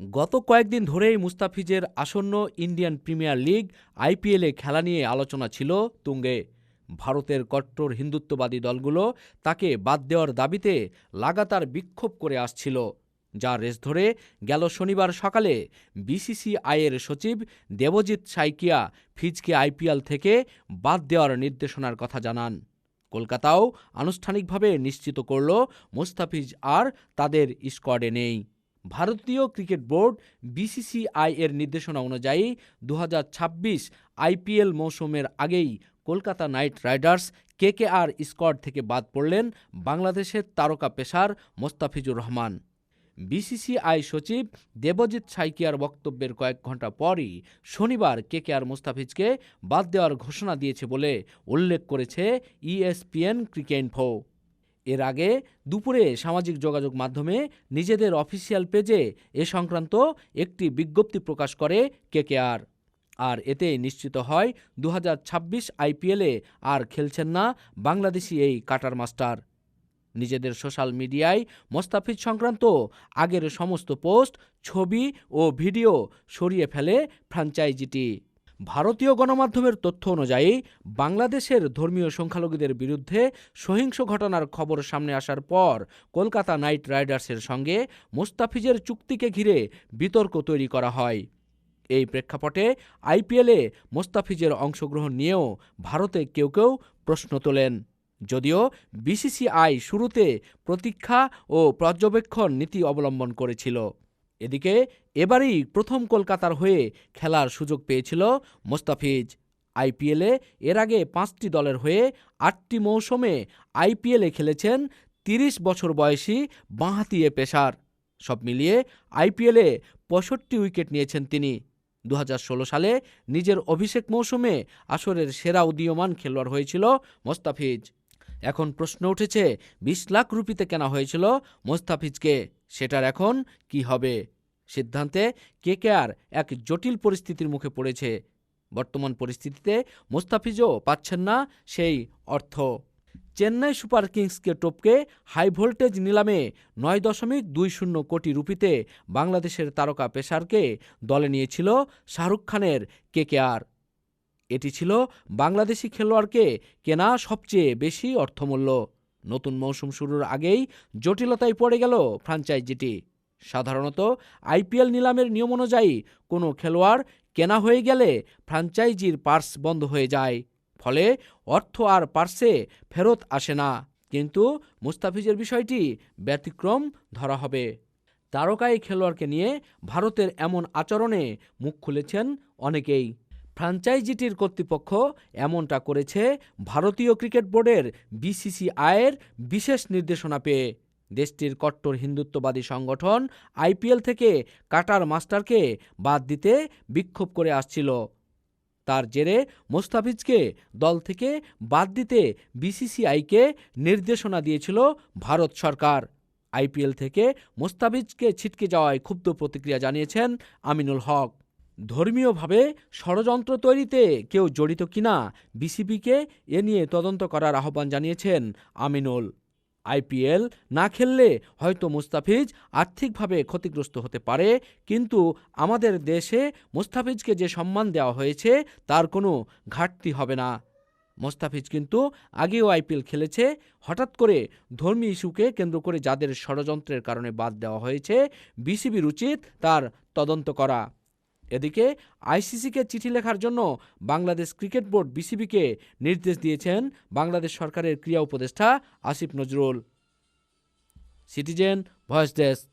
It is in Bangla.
গত কয়েকদিন ধরেই মুস্তাফিজের আসন্ন ইন্ডিয়ান প্রিমিয়ার লিগ আইপিএলে খেলা নিয়ে আলোচনা ছিল তুঙ্গে। ভারতের কট্টর হিন্দুত্ববাদী দলগুলো তাকে বাদ দেওয়ার দাবিতে লাগাতার বিক্ষোভ করে আসছিল যা রেস ধরে গেল শনিবার সকালে বিসিসিআইয়ের সচিব দেবজিৎ সাইকিয়া ফিজকে আইপিএল থেকে বাদ দেওয়ার নির্দেশনার কথা জানান। কলকাতাও আনুষ্ঠানিকভাবে নিশ্চিত করল মুস্তাফিজ আর তাদের স্কোয়াডে নেই। ভারতীয় ক্রিকেট বোর্ড বিসিসিআই এর নির্দেশনা অনুযায়ী দু হাজার ছাব্বিশ আইপিএল মৌসুমের আগেই Kolkata Knight Riders KKR squad থেকে বাদ পড়লেন বাংলাদেশের তারকা পেসার মোস্তাফিজুর রহমান। বিসিসিআই সচিব দেবজিৎ সাইকিয়ার বক্তব্যের কয়েক ঘণ্টা পরই শনিবার কেকেআর মোস্তাফিজকে বাদ দেওয়ার ঘোষণা দিয়েছে বলে উল্লেখ করেছে ইএসপিএন ক্রিকেইনফো। এর আগে দুপুরে সামাজিক যোগাযোগ মাধ্যমে নিজেদের অফিসিয়াল পেজে এ সংক্রান্ত একটি বিজ্ঞপ্তি প্রকাশ করে কেকেআর। আর এতে নিশ্চিত হয় দু হাজার ছাব্বিশ আইপিএলে আর খেলছেন না বাংলাদেশি এই কাটার মাস্টার। নিজেদের সোশ্যাল মিডিয়ায় মোস্তাফিজ সংক্রান্ত আগের সমস্ত পোস্ট, ছবি ও ভিডিও সরিয়ে ফেলে ফ্র্যাঞ্চাইজিটি। ভারতীয় গণমাধ্যমের তথ্য অনুযায়ী, বাংলাদেশের ধর্মীয় সংখ্যালঘুদের বিরুদ্ধে সহিংস ঘটনার খবর সামনে আসার পর কলকাতা নাইট রাইডার্সের সঙ্গে মোস্তাফিজের চুক্তিকে ঘিরে বিতর্ক তৈরি করা হয়। এই প্রেক্ষাপটে আইপিএলে মোস্তাফিজের অংশগ্রহণ নিয়েও ভারতে কেউ কেউ প্রশ্ন তোলেন। যদিও বিসিসিআই শুরুতে প্রতীক্ষা ও পর্যবেক্ষণ নীতি অবলম্বন করেছিল। এদিকে এবারই প্রথম কলকাতার হয়ে খেলার সুযোগ পেয়েছিল মোস্তাফিজ। আইপিএলে এর আগে পাঁচটি দলের হয়ে আটটি মৌসুমে আইপিএলে খেলেছেন তিরিশ বছর বয়সী বাঁহাতি এ পেসার। সব মিলিয়ে আইপিএলে পঁয়ষট্টি উইকেট নিয়েছেন তিনি। দু হাজার ষোলো সালে নিজের অভিষেক মৌসুমে আসরের সেরা উদীয়মান খেলোয়াড় হয়েছিল মোস্তাফিজ। এখন প্রশ্ন উঠেছে, বিশ লাখ রুপিতে কেনা হয়েছিল মোস্তাফিজকে, সেটার এখন কি হবে? সিদ্ধান্তে কে কে আর এক জটিল পরিস্থিতির মুখে পড়েছে। বর্তমান পরিস্থিতিতে মোস্তাফিজও পাচ্ছেন না সেই অর্থ। চেন্নাই সুপার কিংসকে টপকে হাই ভোল্টেজ নিলামে নয় দশমিক দুই শূন্য কোটি রুপিতে বাংলাদেশের তারকা পেসারকে দলে নিয়েছিল শাহরুখ খানের কেকেআর এটি ছিল বাংলাদেশি খেলোয়াড়কে কেনা সবচেয়ে বেশি অর্থমূল্য। নতুন মৌসুম শুরুর আগেই জটিলতায় পড়ে গেল ফ্র্যাঞ্চাইজিটি সাধারণত আইপিএল নিলামের নিয়ম অনুযায়ী কোনো খেলোয়াড় কেনা হয়ে গেলে ফ্র্যাঞ্চাইজির পার্স বন্ধ হয়ে যায়। ফলে অর্থ আর পার্সে ফেরত আসে না। কিন্তু মুস্তাফিজের বিষয়টি ব্যতিক্রম ধরা হবে। তারকা এই খেলোয়াড়কে নিয়ে ভারতের এমন আচরণে মুখ খুলেছেন অনেকেই। ফ্র্যাঞ্চাইজিটির কর্তৃপক্ষ এমনটা করেছে ভারতীয় ক্রিকেট বোর্ডের বিসিসিআইয়ের বিশেষ নির্দেশনা পেয়ে। দেশটির কট্টর হিন্দুত্ববাদী সংগঠন আইপিএল থেকে কাটার মাস্টারকে বাদ দিতে বিক্ষোভ করে আসছিল। তার জেরে মোস্তাফিজকে দল থেকে বাদ দিতে বিসিসিআইকে নির্দেশনা দিয়েছিল ভারত সরকার। আইপিএল থেকে মোস্তাফিজকে ছিটকে যাওয়ায় ক্ষুব্ধ প্রতিক্রিয়া জানিয়েছেন আমিনুল হক। ধর্মীয়ভাবে ষড়যন্ত্র তৈরিতে কেউ জড়িত কিনা বিসিবিকে এ নিয়ে তদন্ত করার আহ্বান জানিয়েছেন আমিনুল। আইপিএল না খেললে হয়তো মুস্তাফিজ আর্থিকভাবে ক্ষতিগ্রস্ত হতে পারে, কিন্তু আমাদের দেশে মুস্তাফিজকে যে সম্মান দেওয়া হয়েছে তার কোনো ঘাটতি হবে না। মোস্তাফিজ কিন্তু আগেও আইপিএল খেলেছে, হঠাৎ করে ধর্মী ইস্যুকে কেন্দ্র করে যাদের ষড়যন্ত্রের কারণে বাদ দেওয়া হয়েছে, বিসিবির উচিত তার তদন্ত করা। এদিকে আইসিসিকে চিঠি লেখার জন্য বাংলাদেশ ক্রিকেট বোর্ড বিসিবিকে নির্দেশ দিয়েছেন বাংলাদেশ সরকারের ক্রীড়া উপদেষ্টা Asif Nazrul. Citizen Voice desk.